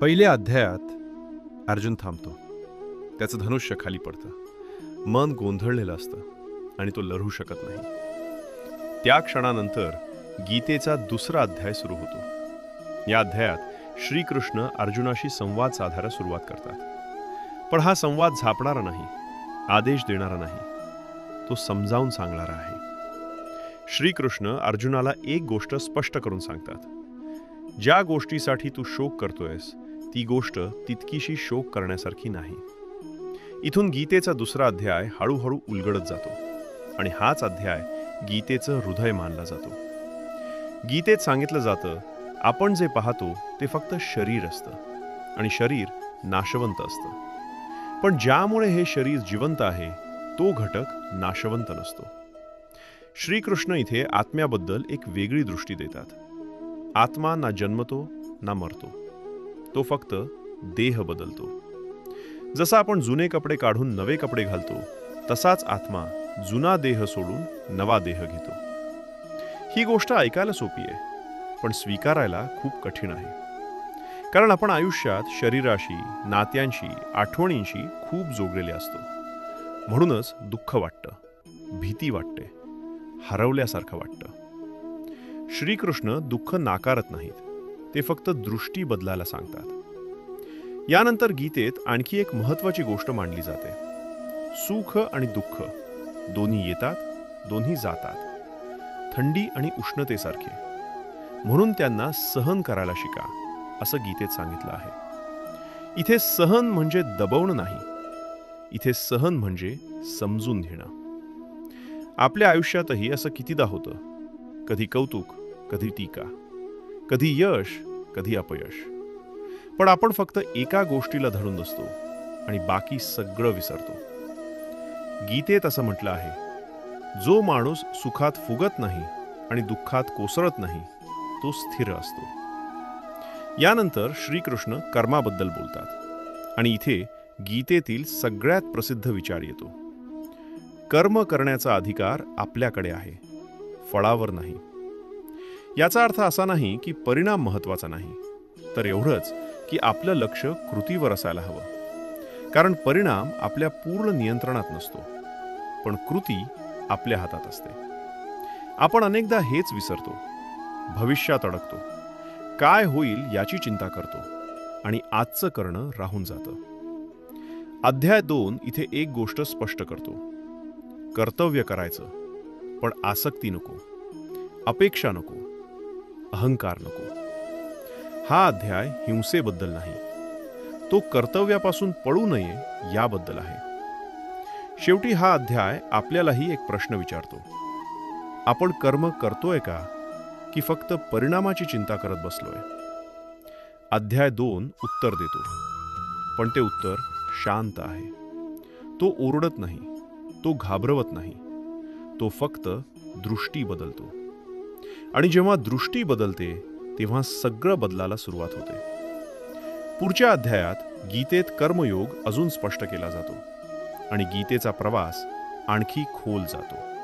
पहिल्या अध्यायात अर्जुन थांबतो. त्याचं धनुष्य खाली पडतं. मन गोंधळलेलं असतं आणि तो लढू शकत नाही. त्या क्षणानंतर गीतेचा दुसरा अध्याय सुरू होतो. या अध्यायात श्रीकृष्ण अर्जुनाशी संवाद साधायला सुरुवात करतात. पण हा संवाद झापणारा नाही आदेश देणारा नाही. तो समजावून सांगणारा आहे. श्रीकृष्ण अर्जुनाला एक गोष्ट स्पष्ट करून सांगतात. ज्या गोष्टीसाठी तू शोक करतोयस ती गोष्ट तितकीशी शोक करण्यासारखी नाही. इथून गीतेचा दुसरा अध्याय हळूहळू उलगडत जातो आणि हाच अध्याय गीतेचं हृदय मानला जातो. गीतेत सांगितलं जातं आपण जे पाहतो ते फक्त शरीर असतं आणि शरीर नाशवंत असतं. पण ज्यामुळे हे शरीर जिवंत आहे तो घटक नाशवंत नसतो. श्रीकृष्ण इथे आत्म्याबद्दल एक वेगळी दृष्टी देतात. आत्मा ना जन्मतो ना मरतो. तो फक्त देह बदलतो. जसा आपण जुने कपडे काढून नवे कपडे घालतो तसाच आत्मा जुना देह सोडून नवा देह घेतो. ही गोष्ट ऐकायला सोपी आहे पण स्वीकारायला खूप कठीण आहे. कारण आपण आयुष्यात शरीराशी नात्यांशी आठवणींशी खूप जोडलेले असतो. म्हणूनच दुःख वाटतं भीती वाटते हरवल्यासारखं वाटतं. श्रीकृष्ण दुःख नाकारत नाहीत. ते फक्त दृष्टी बदलायला सांगतात. यानंतर गीतेत आणखी एक महत्वाची गोष्ट मांडली जाते. सुख आणि दुःख दोन्ही येतात दोन्ही जातात. थंडी आणि उष्णतेसारखे. म्हणून त्यांना सहन करायला शिका असं गीतेत सांगितलं आहे. इथे सहन म्हणजे दबवणं नाही. इथे सहन म्हणजे समजून घेणं. आपल्या आयुष्यातही असं कितीदा होतं. कधी कौतुक कधी टीका. कधी यश कधी अपयश. पण आपण फक्त एका गोष्टीला धरून बसतो आणि बाकी सगळं विसरतो. गीतेत असं म्हटलं आहे जो माणूस सुखात फुगत नाही आणि दुःखात कोसळत नाही तो स्थिर असतो. यानंतर श्रीकृष्ण कर्माबद्दल बोलतात आणि इथे गीतेतील सगळ्यात प्रसिद्ध विचार येतो. कर्म करण्याचा अधिकार आपल्याकडे आहे फळावर नाही. याचा अर्थ असा नाही की परिणाम महत्त्वाचा नाही तर एवढंच की आपलं लक्ष कृतीवर असायला हवं. कारण परिणाम आपल्या पूर्ण नियंत्रणात नसतो पण कृती आपल्या हातात असते. आपण अनेकदा हेच विसरतो भविष्यात अडकतो काय होईल याची चिंता करतो आणि आजचं करणं राहून जातं. अध्याय दोन इथे एक गोष्ट स्पष्ट करतो. कर्तव्य करायचं पण आसक्ती नको अपेक्षा नको अहंकार नको. हा अध्याय हिंसेबद्दल नाही. तो कर्तव्यापासून पळू नये याबद्दल आहे. शेवटी हा अध्याय आपल्यालाही एक प्रश्न विचारतो. आपण कर्म करतोय का की फक्त परिणामाची चिंता करत बसलोय? अध्याय दोन उत्तर देतो. पण ते उत्तर शांत आहे. तो ओरडत नाही तो घाबरवत नाही तो फक्त दृष्टी बदलतो. आणि जेव्हा दृष्टी बदलते तेव्हा सगळं बदलाला सुरुवात होते. पुढच्या अध्यायात गीतेत कर्मयोग अजून स्पष्ट केला जातो आणि गीतेचा प्रवास आणखी खोल जातो.